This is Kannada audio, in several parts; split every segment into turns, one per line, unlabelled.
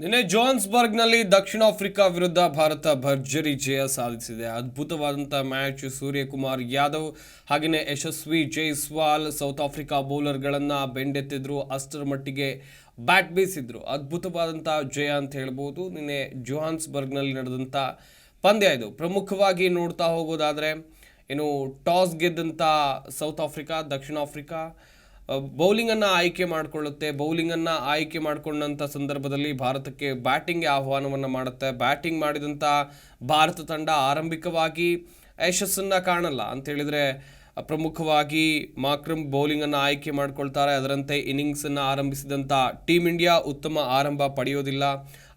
ನಿನ್ನೆ ಜೋಹಾನ್ಸ್ಬರ್ಗ್ನಲ್ಲಿ ದಕ್ಷಿಣ ಆಫ್ರಿಕಾ ವಿರುದ್ಧ ಭಾರತ ಭರ್ಜರಿ ಜಯ ಸಾಧಿಸಿದೆ. ಅದ್ಭುತವಾದಂಥ ಮ್ಯಾಚ್. ಸೂರ್ಯಕುಮಾರ್ ಯಾದವ್ ಹಾಗೆಯೇ ಯಶಸ್ವಿ ಜೈಸ್ವಾಲ್ ಸೌತ್ ಆಫ್ರಿಕಾ ಬೌಲರ್ಗಳನ್ನು ಬೆಂಡೆತ್ತಿದ್ರು. ಅಷ್ಟರ ಮಟ್ಟಿಗೆ ಬ್ಯಾಟ್ ಬೀಸಿದ್ರು. ಅದ್ಭುತವಾದಂಥ ಜಯ ಅಂತ ಹೇಳ್ಬೋದು. ನಿನ್ನೆ ಜೋಹಾನ್ಸ್ಬರ್ಗ್ನಲ್ಲಿ ನಡೆದಂಥ ಪಂದ್ಯ ಇದು. ಪ್ರಮುಖವಾಗಿ ನೋಡ್ತಾ ಹೋಗೋದಾದರೆ ಏನು ಟಾಸ್ ಗೆದ್ದಂಥ ಸೌತ್ ಆಫ್ರಿಕಾ, ದಕ್ಷಿಣ ಆಫ್ರಿಕಾ ಬೌಲಿಂಗನ್ನು ಆಯ್ಕೆ ಮಾಡಿಕೊಳ್ಳುತ್ತೆ. ಬೌಲಿಂಗನ್ನು ಆಯ್ಕೆ ಮಾಡಿಕೊಂಡಂಥ ಸಂದರ್ಭದಲ್ಲಿ ಭಾರತಕ್ಕೆ ಬ್ಯಾಟಿಂಗ್ಗೆ ಆಹ್ವಾನವನ್ನು ಮಾಡುತ್ತೆ. ಬ್ಯಾಟಿಂಗ್ ಮಾಡಿದಂಥ ಭಾರತ ತಂಡ ಆರಂಭಿಕವಾಗಿ ಯಶಸ್ಸನ್ನು ಕಾಣಲ್ಲ. ಅಂತ ಹೇಳಿದರೆ ಪ್ರಮುಖವಾಗಿ ಮಾಕ್ರಮ್ ಬೌಲಿಂಗನ್ನು ಆಯ್ಕೆ ಮಾಡಿಕೊಳ್ತಾರೆ. ಅದರಂತೆ ಇನ್ನಿಂಗ್ಸನ್ನು ಆರಂಭಿಸಿದಂಥ ಟೀಮ್ ಇಂಡಿಯಾ ಉತ್ತಮ ಆರಂಭ ಪಡೆಯೋದಿಲ್ಲ.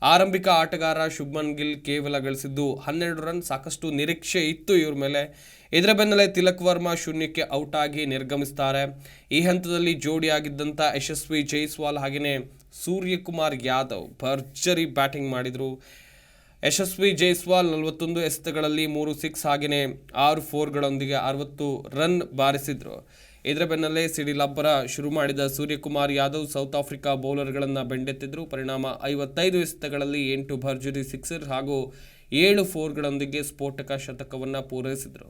ಆರಂಭಿಕ ಆಟಗಾರ ಶುಭ್ಮನ್ ಗಿಲ್ ಕೇವಲ ಗಳಿಸಿದ್ದು ಹನ್ನೆರಡು ರನ್, ಸಾಕಷ್ಟು ನಿರೀಕ್ಷೆ ಇತ್ತು ಇವ್ರ ಮೇಲೆ. ಇದರ ಬೆನ್ನಲ್ಲೇ ತಿಲಕ್ ವರ್ಮಾ ಶೂನ್ಯಕ್ಕೆ ಔಟ್ ಆಗಿ ನಿರ್ಗಮಿಸ್ತಾರೆ. ಈ ಹಂತದಲ್ಲಿ ಜೋಡಿಯಾಗಿದ್ದಂಥ ಯಶಸ್ವಿ ಜೈಸ್ವಾಲ್ ಹಾಗೆಯೇ ಸೂರ್ಯಕುಮಾರ್ ಯಾದವ್ ಭರ್ಜರಿ ಬ್ಯಾಟಿಂಗ್ ಮಾಡಿದರು. ಯಶಸ್ವಿ ಜೈಸ್ವಾಲ್ ನಲವತ್ತೊಂದು ಎಸೆತಗಳಲ್ಲಿ ಮೂರು ಸಿಕ್ಸ್ ಹಾಗೆಯೇ ಆರು ಫೋರ್ಗಳೊಂದಿಗೆ ಅರವತ್ತು ರನ್ ಬಾರಿಸಿದ್ರು. ಇದರ ಬೆನ್ನಲ್ಲೇ ಸಿಡಿಲಬ್ಬರ ಶುರು ಮಾಡಿದ ಸೂರ್ಯಕುಮಾರ್ ಯಾದವ್ ಸೌತ್ ಆಫ್ರಿಕಾ ಬೌಲರ್ಗಳನ್ನು ಬೆಂಡೆತ್ತಿದ್ರು. ಪರಿಣಾಮ ಐವತ್ತೈದು ಎಸೆತಗಳಲ್ಲಿ ಎಂಟು ಭರ್ಜರಿ ಸಿಕ್ಸರ್ ಹಾಗೂ ಏಳು ಫೋರ್ಗಳೊಂದಿಗೆ ಸ್ಫೋಟಕ ಶತಕವನ್ನು ಪೂರೈಸಿದರು.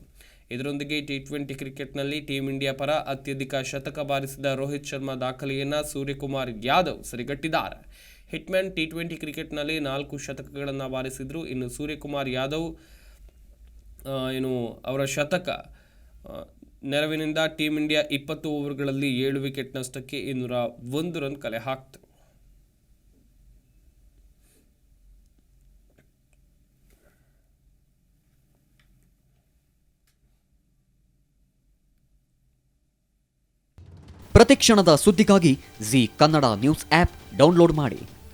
ಇದರೊಂದಿಗೆ ಟಿ ಟ್ವೆಂಟಿ ಕ್ರಿಕೆಟ್ನಲ್ಲಿ ಟೀಂ ಇಂಡಿಯಾ ಪರ ಅತ್ಯಧಿಕ ಶತಕ ಬಾರಿಸಿದ ರೋಹಿತ್ ಶರ್ಮಾ ದಾಖಲೆಯನ್ನು ಸೂರ್ಯಕುಮಾರ್ ಯಾದವ್ ಸರಿಗಟ್ಟಿದ್ದಾರೆ. ಹಿಟ್ಮ್ಯಾನ್ ಟಿ ಟ್ವೆಂಟಿ ಕ್ರಿಕೆಟ್ನಲ್ಲಿ ನಾಲ್ಕು ಶತಕಗಳನ್ನು ಬಾರಿಸಿದರು ಇನ್ನು ಸೂರ್ಯಕುಮಾರ್ ಯಾದವ್ ಏನು, ಅವರ ಶತಕ ನೆರವಿನಿಂದ ಟೀಮ್ ಇಂಡಿಯಾ ಇಪ್ಪತ್ತು ಓವರ್ಗಳಲ್ಲಿ ಏಳು ವಿಕೆಟ್ ನಷ್ಟಕ್ಕೆ ಇನ್ನೂರ ಒಂದು ರನ್ ಕಲೆ ಹಾಕ್ತು.
ಪ್ರತಿಕ್ಷಣದ ಸುದ್ದಿಗಾಗಿ Zee Kannada news app download ಮಾಡಿ.